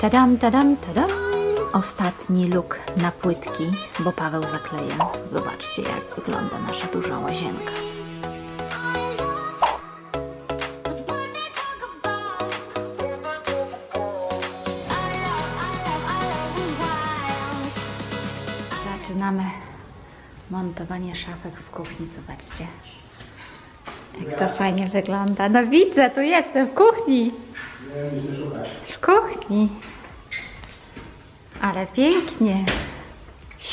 Tadam, tadam, tadam. Ostatni luk na płytki, bo Paweł zakleja. Zobaczcie, jak wygląda nasza duża łazienka. Zaczynamy montowanie szafek w kuchni. Zobaczcie, jak to fajnie wygląda. No widzę, tu jestem w kuchni. W kuchni. Ale pięknie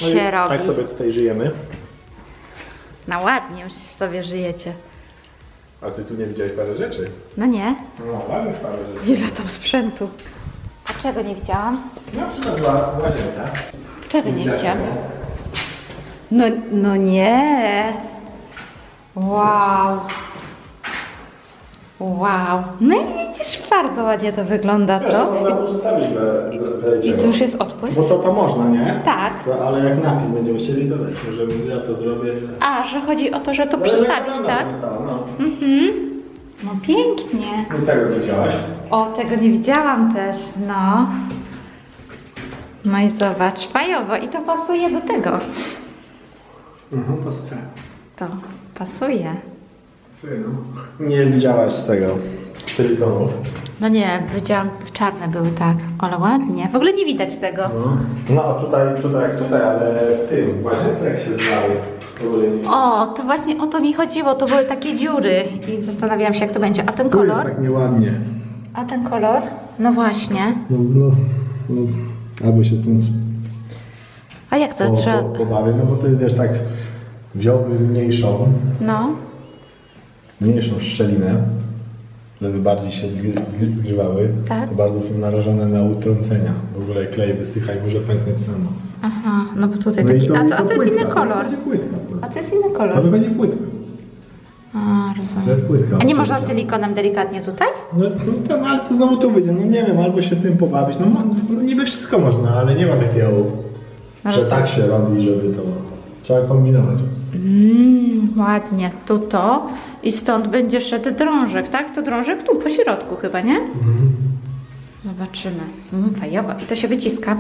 No się robi. Tak sobie tutaj żyjemy. No ładnie już sobie żyjecie. A ty tu nie widziałeś parę rzeczy? No nie? No, ładnych parę rzeczy. Ile tam sprzętu. A czego nie widziałam? Na przykład ła- łazienka. Czego nie Widziałeś widziałam? No, no nie. Wow. Wow. No i widzisz, bardzo ładnie to wygląda, Wiesz, to co? można ustawić we, we, I tu już jest odpływ? Bo to to można, nie? Tak. To, ale jak napis będziemy chcieli, to wiecie, że ja to zrobię. A, że chodzi o to, że to Ale wygląda tak? No. No pięknie. I tego nie widziałaś? O, tego nie widziałam też, no. No i zobacz, fajowo i to pasuje do tego. Mhm, postawię. To pasuje. Nie widziałaś tego silikonów. No nie, widziałam, czarne były tak, ale ładnie. W ogóle nie widać tego. No. no tutaj, tutaj jak tutaj, ale w tym, w łazience jak się nie O, to właśnie o to mi chodziło, to były takie dziury i zastanawiałam się jak to będzie. A ten Tu jest kolor? tak nieładnie. A ten kolor? No właśnie. No, no, no, albo się tym A jak to po, trzeba? po, pobawię, no bo ty wiesz tak wziąłbym mniejszą, No. Mniejszą szczelinę, żeby bardziej się zgrywały, Tak. to bardzo są narażone na utrącenia. W ogóle klej wysycha i może pęknąć samo. Aha, no bo tutaj No taki. A to, a to jest płytka, inny kolor. To płytka A to jest inny To kolor. wychodzi płytka. A, To rozumiem. jest płytka. A nie można silikonem delikatnie tutaj? No, no tam, ale to znowu tu wyjdzie, no nie wiem, albo się z tym pobawić, no, no niby wszystko można, ale nie ma takiego, że Rozumiem. tak się robi, żeby to... Trzeba kombinować. Mmm, ładnie. Tu to i stąd będzie szedł drążek, tak? To drążek tu, po środku chyba, nie? Zobaczymy. Mm, fajowo. I to się wyciska.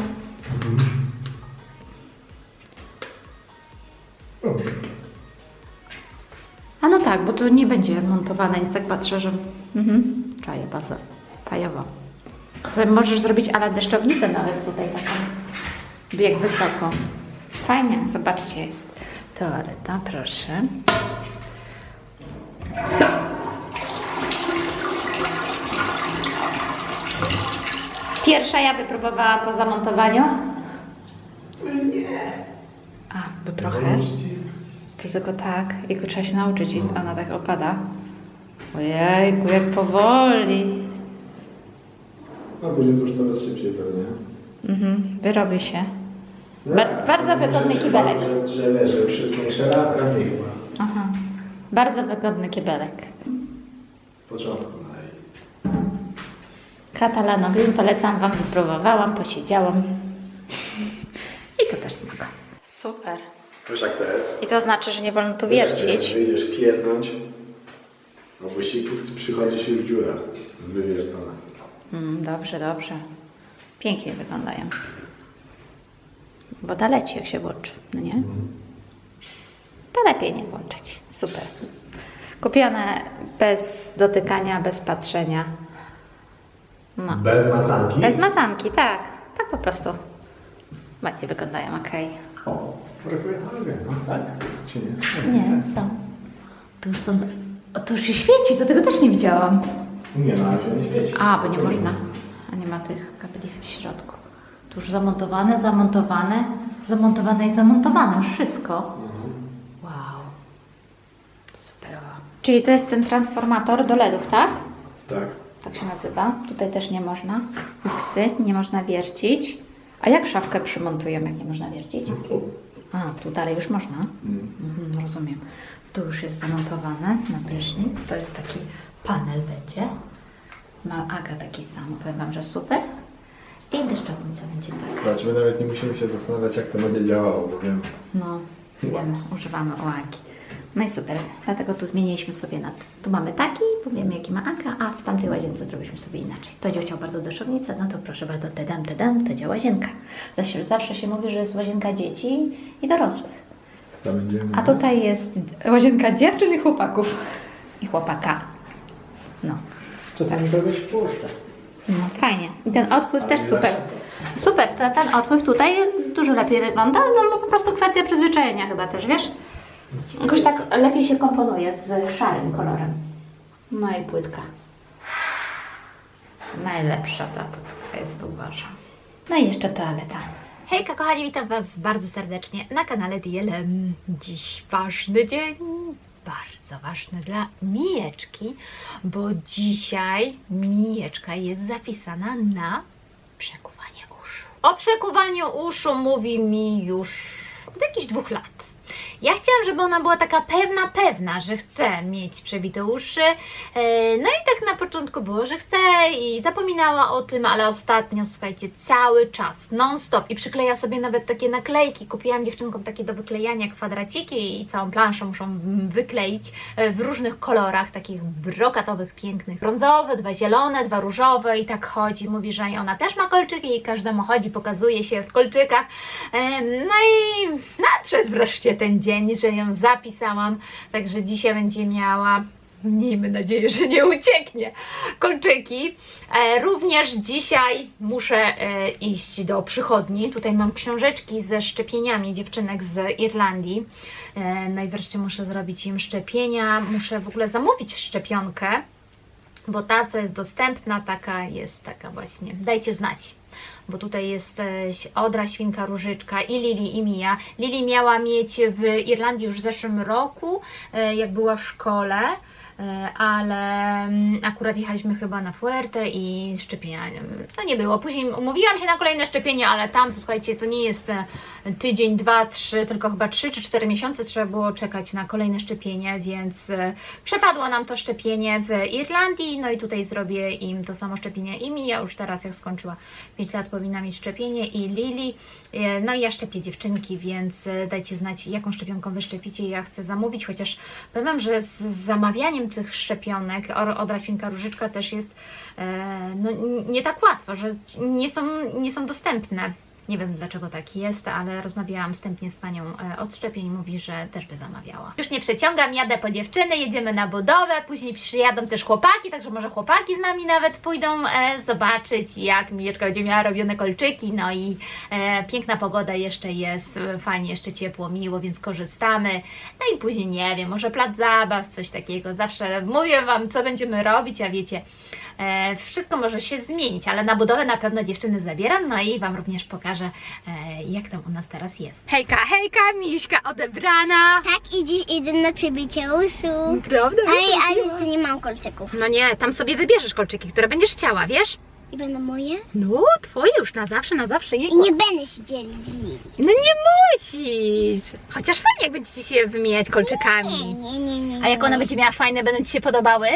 A no tak, bo to nie będzie montowane, nic tak patrzę, że... Mhm. Czaję bazę. Fajowo. Sobie możesz zrobić ale deszczownicę nawet tutaj taką. Jak wysoko. Fajnie, zobaczcie, jest toaleta, proszę. Pierwsza ja wypróbowała po zamontowaniu. Nie. A, bo trochę. To tylko tak, i go trzeba się nauczyć i ona tak opada. Ojejku, jak powoli. No później to już coraz szybciej pewnie. Mhm, wyrobi się. Bar- bardzo wygodny kibelek. Że, że, wiesz, że już jest większe ra- ramię chyba. Aha, bardzo wygodny kibelek. Z początku. no Catalano Green polecam Wam, wypróbowałam, posiedziałam. I to też smaka. Super. Wiesz jak to jest? I to znaczy, że nie wolno tu Wiesz, wiercić. Wyjdziesz pierdnąć, a właściwie przychodzi się już dziura wywiercona. Mm, dobrze, dobrze. Pięknie wyglądają. Woda leci, jak się włączy, no nie? To lepiej nie włączyć. Super. Kupione bez dotykania, bez patrzenia. No. Bez macanki? Bez macanki, tak. Tak po prostu. Ładnie wyglądają, okej. O, brakuje halogenu, tak? Czy nie? Nie, są. To już są... O, to już się świeci, to tego też nie widziałam. Nie, na razie nie świeci. A, bo nie można. A nie ma tych kabeli w środku. Tu już zamontowane, zamontowane, zamontowane i zamontowane. Już wszystko. Wow. Super. Czyli to jest ten transformator do LEDów, tak? Tak. Tak się nazywa. Tutaj też nie można. Xy, nie można wiercić. A jak szafkę przymontujemy, jak nie można wiercić? Tu. A, tu dalej już można? Mhm, rozumiem. Tu już jest zamontowane na prysznic. To jest taki panel będzie. Ma Aga taki sam. Powiem Wam, że super. I deszczownica będzie tak. Zobacz, my nawet nie musimy się zastanawiać, jak to będzie działało, bo wiem. No, wiemy, używamy ołagi. No i super, dlatego tu zmieniliśmy sobie na Tu mamy taki, bo wiemy jaki ma Aga, a w tamtej łazience zrobiliśmy sobie inaczej. To chciał bardzo deszownicę, no to proszę bardzo, tedam, tedam, to działa łazienka. Zawsze, zawsze się mówi, że jest łazienka dzieci i dorosłych. To będziemy... A tutaj jest łazienka dziewczyn i chłopaków. I chłopaka. No. Czasami kogoś puszcza. No, fajnie. I ten odpływ też super. Super, to, ten odpływ tutaj dużo lepiej wygląda, no bo po prostu kwestia przyzwyczajenia chyba też, wiesz? Jakoś tak lepiej się komponuje z szarym kolorem. No i płytka. Najlepsza ta płytka jest, uważam. No i jeszcze toaleta. Hejka kochani, witam Was bardzo serdecznie na kanale DLM. Dziś ważny dzień, bardzo ważny dla Mijeczki, bo dzisiaj Mijeczka jest zapisana na przekuwanie uszu. O przekuwaniu uszu mówi mi już od jakichś dwóch lat. Ja chciałam, żeby ona była taka pewna, pewna, że chce mieć przebite uszy. E, No i tak na początku było, że chce i zapominała o tym, ale ostatnio, słuchajcie, cały czas, non-stop i przykleja sobie nawet takie naklejki. Kupiłam dziewczynkom takie do wyklejania kwadraciki i całą planszę muszą wykleić e, w różnych kolorach, takich brokatowych, pięknych. Brązowe, dwa zielone, dwa różowe i tak chodzi. Mówi, że ona też ma kolczyki i każdemu chodzi, pokazuje się w kolczykach. E, No i nadszedł wreszcie ten dzień, że ją zapisałam, także dzisiaj będzie miała Miejmy nadzieję, że nie ucieknie. Kolczyki. E, również dzisiaj muszę e, iść do przychodni. Tutaj mam książeczki ze szczepieniami dziewczynek z Irlandii. E, najwreszcie muszę zrobić im szczepienia. Muszę w ogóle zamówić szczepionkę, bo ta, co jest dostępna, taka jest taka właśnie. Dajcie znać. Bo tutaj jest Odra, Świnka, Różyczka i Lili i Mija. Lili miała mieć w Irlandii już w zeszłym roku, e, jak była w szkole, ale mm, akurat jechaliśmy chyba na Fuerte i szczepienia no nie było. Później umówiłam się na kolejne szczepienie, ale tam to słuchajcie, to nie jest e, tydzień, dwa, trzy, tylko chyba trzy czy cztery miesiące trzeba było czekać na kolejne szczepienie, więc e, przepadło nam to szczepienie w Irlandii, no i tutaj zrobię im to samo szczepienie i Mija już teraz jak skończyła 5 lat powinna mieć szczepienie i Lili, E, no i ja szczepię dziewczynki, więc e, dajcie znać jaką szczepionką wy szczepicie, ja chcę zamówić, chociaż powiem że z zamawianiem tych szczepionek Odra Świnka Różyczka też jest e, no, nie tak łatwo, że nie są, nie są dostępne. Nie wiem dlaczego tak jest, ale rozmawiałam wstępnie z panią e, od szczepień, mówi, że też by zamawiała. Już nie przeciągam, jadę po dziewczyny, jedziemy na budowę, później przyjadą też chłopaki, także może chłopaki z nami nawet pójdą e, zobaczyć, jak Mijeczka będzie miała robione kolczyki, no i e, piękna pogoda jeszcze jest, e, fajnie, jeszcze ciepło, miło, więc korzystamy. No i później, nie wiem, może plac zabaw, coś takiego. Zawsze mówię Wam, co będziemy robić, a wiecie, wszystko może się zmienić, ale na budowę na pewno dziewczyny zabieram, no i Wam również pokażę, e, jak tam u nas teraz jest. Hejka, hejka, Miśka odebrana. Tak, i dziś idę na przebicie uszu. Prawda? Ej, ale jeszcze nie mam kolczyków. No nie, tam sobie wybierzesz kolczyki, które będziesz chciała, wiesz? I będą moje? No, twoje już na zawsze, na zawsze. I Jejku. nie będę się dzielić z nimi. No nie musisz. Chociaż fajnie, jak będziecie się wymieniać Nie, kolczykami. nie, nie, nie. A jak ona będzie miała fajne, będą Ci się podobały?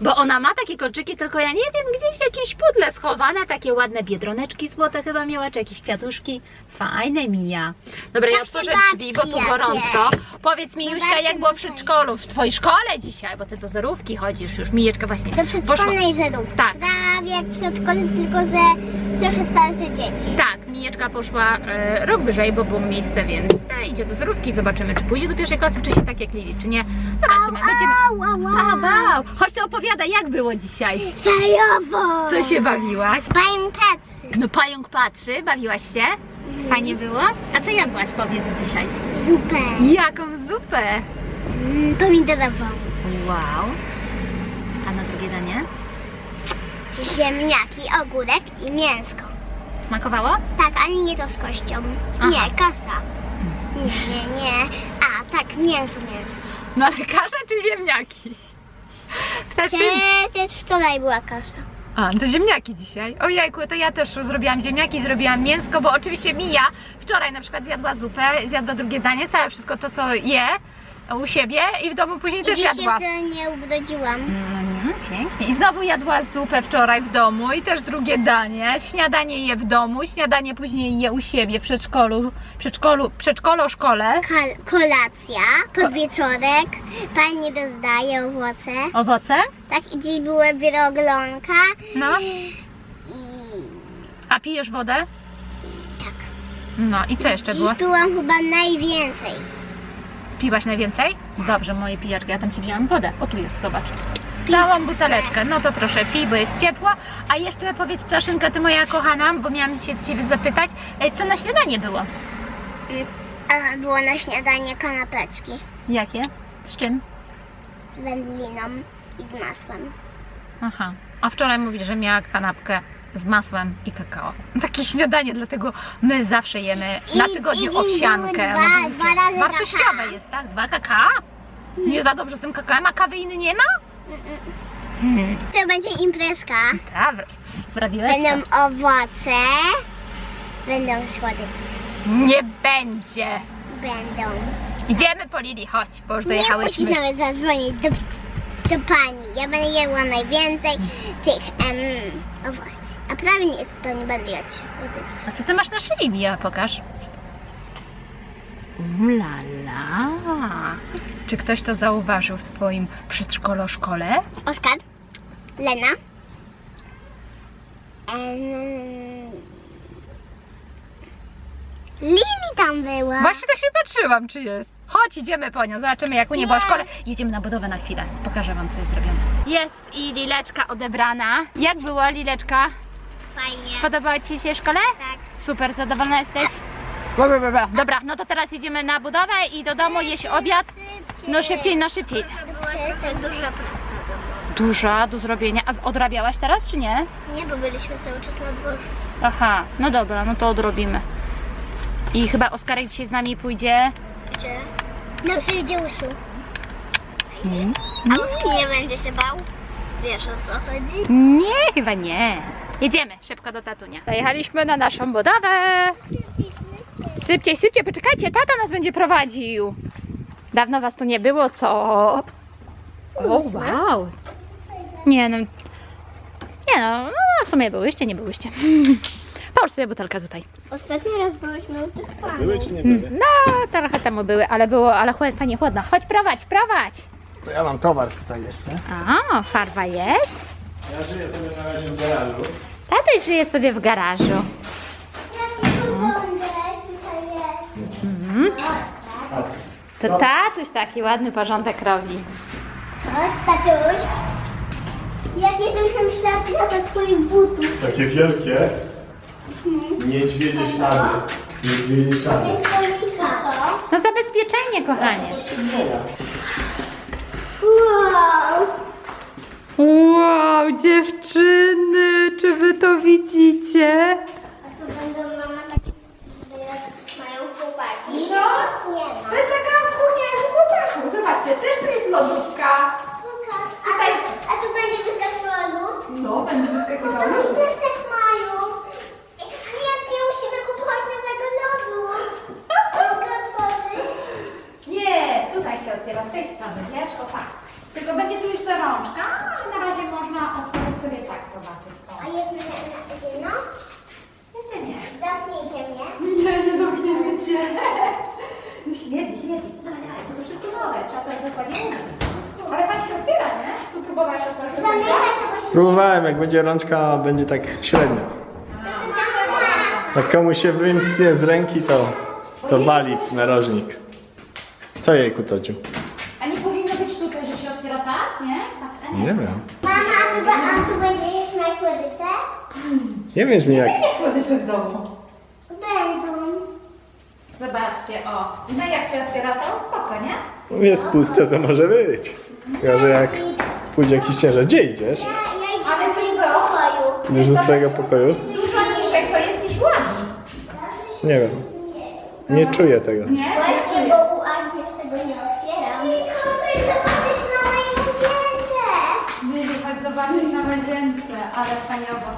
Bo ona ma takie kolczyki, tylko ja nie wiem, gdzieś w jakimś pudle schowane, takie ładne biedroneczki złote chyba miała, czy jakieś kwiatuszki. Fajne mija. Dobra, ja otworzę drzwi, bo tu gorąco. Powiedz mi, Juśka, Babci, jak było w przedszkolu, w Twojej szkole dzisiaj, bo Ty do zerówki chodzisz już, Mijeczka właśnie Do przedszkolnej Żydów. Tak. Prawie jak w przedszkolu, tylko że trochę starsze dzieci. Tak, Mijeczka poszła e, rok wyżej, bo było miejsce, więc e, idzie do zerówki. Zobaczymy, czy pójdzie do pierwszej klasy wcześniej tak jak Lili, czy nie. Zobaczymy. Będziemy... Au, au, au. wow! Chodź to opowiada, jak było dzisiaj. Fajowo! Co się bawiłaś? Pająk patrzy. No pająk patrzy, bawiłaś się? Fajnie było? A co jadłaś, powiedz dzisiaj? Super. Jaką zupę? Mm, Pomidorową. Wow. A na drugie danie? Ziemniaki, ogórek i mięsko. Smakowało? Tak, ale nie to z kością. Aha. Nie, kasza. Nie, nie, nie. A, tak, mięso, mięso. No ale kasza czy ziemniaki? Ptaczy... Też, wczoraj była kasza. A, to ziemniaki dzisiaj. Ojejku, to ja też zrobiłam ziemniaki, zrobiłam mięsko, bo oczywiście Mija wczoraj na przykład zjadła zupę, zjadła drugie danie, całe wszystko to, co je u siebie i w domu później I też dziś jadła. się wtedy nie ubrodziłam. No Mhm, pięknie. I znowu jadła zupę wczoraj w domu i też drugie danie. Śniadanie je w domu, śniadanie później je u siebie w przedszkolu, przedszkolu, przedszkolu, szkole. Kol- kolacja, podwieczorek, pani rozdaje owoce. Owoce? Tak, i dziś były wiroglonka No. i A pijesz wodę? tak. No i co jeszcze było? Dziś byłam chyba najwięcej. Piłaś najwięcej? Dobrze, moje pijaczki, ja tam ci wziąłem wodę. O tu jest, zobacz. Całą buteleczkę. No to proszę, pij, bo jest ciepło. A jeszcze powiedz, Plaszynka, ty moja kochana, bo miałam się ciebie zapytać, e, co na śniadanie było? A było na śniadanie kanapeczki Jakie? Z czym? z wędliną i z masłem. Aha. A wczoraj mówisz, że miała kanapkę z masłem i kakao. Takie śniadanie, dlatego my zawsze jemy na I- tygodniu i dziś owsiankę. były No dwa- bo wiecie, dwa razy wartościowe kakao. jest, tak? Dwa kakao? Nie za dobrze z tym kakałem, a kawy inny nie ma? To będzie imprezka. Dobra, wrabiłeś Będą owoce, będą słodycze. Nie będzie. Będą. Idziemy po Lili, chodź, bo już Nie musisz dojechałyśmy. nawet zadzwonić do, do pani. Ja będę jadła najwięcej tych em, owoc. A prawie nic to nie będę jadł słodyczy. A co ty masz na szyi, Mija? Pokaż. Ulala. Czy ktoś to zauważył w twoim przedszkolu, szkole? Oskar, Lena. Em, Lili tam była. Właśnie tak się patrzyłam, czy jest. Chodź, idziemy po nią, zobaczymy jak u niej była w szkole. Jedziemy na budowę na chwilę, pokażę wam co jest zrobione. Jest i Lileczka odebrana. Jak była Lileczka? Fajnie. Podobała Ci się w szkole? Tak. Super, zadowolona jesteś? Dobra, dobra, dobra, no to teraz jedziemy na budowę i do domu jeść obiad. No szybciej, no szybciej. Jest to duża praca domowa. Duża do zrobienia. A z- odrabiałaś teraz, czy nie? Nie, bo byliśmy cały czas na dworze. Aha, no dobra, no to odrobimy. I chyba Oskarek dzisiaj z nami pójdzie. Gdzie? Na przywdziuszu. Hmm? A Uski nie będzie się bał? Wiesz o co chodzi? Nie, chyba nie. Jedziemy szybko do tatunia. Zajechaliśmy na naszą budowę. Szybciej, szybciej, poczekajcie, tata nas będzie prowadził. Dawno was tu nie było, co? O, wow. Nie no. Nie no, no w sumie byłyście, nie byłyście. Połóż sobie butelkę tutaj. Ostatni raz byliśmy u tych panów. Były czy nie były? No, trochę temu były, ale było, ale chłodno, panie chłodno. Chodź, prowadź, prowadź. To ja mam towar tutaj jeszcze. A, farba jest. Ja żyję sobie na razie w garażu. Tatuś żyje sobie w garażu. Jaki porządek tutaj jest. To tatuś taki ładny porządek robi. Chodź, tatuś. Jakie to są ślady na twoich butów? Takie wielkie. Niedźwiedzie ślady. Niedźwiedzie ślady. No zabezpieczenie, kochanie. Wow. Wow, dziewczyny, czy wy to widzicie? A tu będą mama takie, mają chłopaki. No. Nie ma. To jest taka kuchnia jak u chłopaków. Zobaczcie, też tu jest lodówka. Pokaż. A, tu- a tu będzie wyskakiwał lód? No, będzie wyskakiwał lód. mają. Więc nie musimy kupować nowego lodu. Mogę otworzyć? Nie, tutaj się otwiera, z tej strony, wiesz, o tak. Tylko będzie tu jeszcze rączka, ale na razie można otworzyć sobie tak, zobaczyć. O. A jest na, na zimno? Jeszcze nie. Zamknijcie mnie. Nie, nie zamkniemy cię. No śmierdzi, śmierdzi. Dawaj, dawaj, to wszystko nowe, trzeba to dokładnie umyć. Ale fajnie się otwiera, nie? Tu próbowałeś otworzyć do końca? Zamykaj to, bo się... Próbowałem, jak będzie rączka, będzie tak średnio. Jak komuś się wymsknie z ręki, to, to wali w narożnik. Co jej Todziu? A nie powinno być tutaj, że się otwiera tak, nie? Tak, e? Nie wiem. Mama, a tu, a tu będzie jest moje słodycze? Nie wiesz mi jak... Jakie słodycze w domu? Będą. Zobaczcie, o. No jak się otwiera, to spoko, nie? Jest puste, to może być. Chyba, że jak pójdzie jakiś ciężar. Gdzie idziesz? Ja, ja idę Ale do wiesz swojego co? pokoju. Idziesz do swojego pokoju? Dużo niżej to jest niż ładni. Nie wiem. Nie czuję tego. Nie? Właśnie, bo u tego nie otwieram. I chcę zobaczyć nowej łazience. Mieli chodź zobaczyć na łazience, ale faniowo.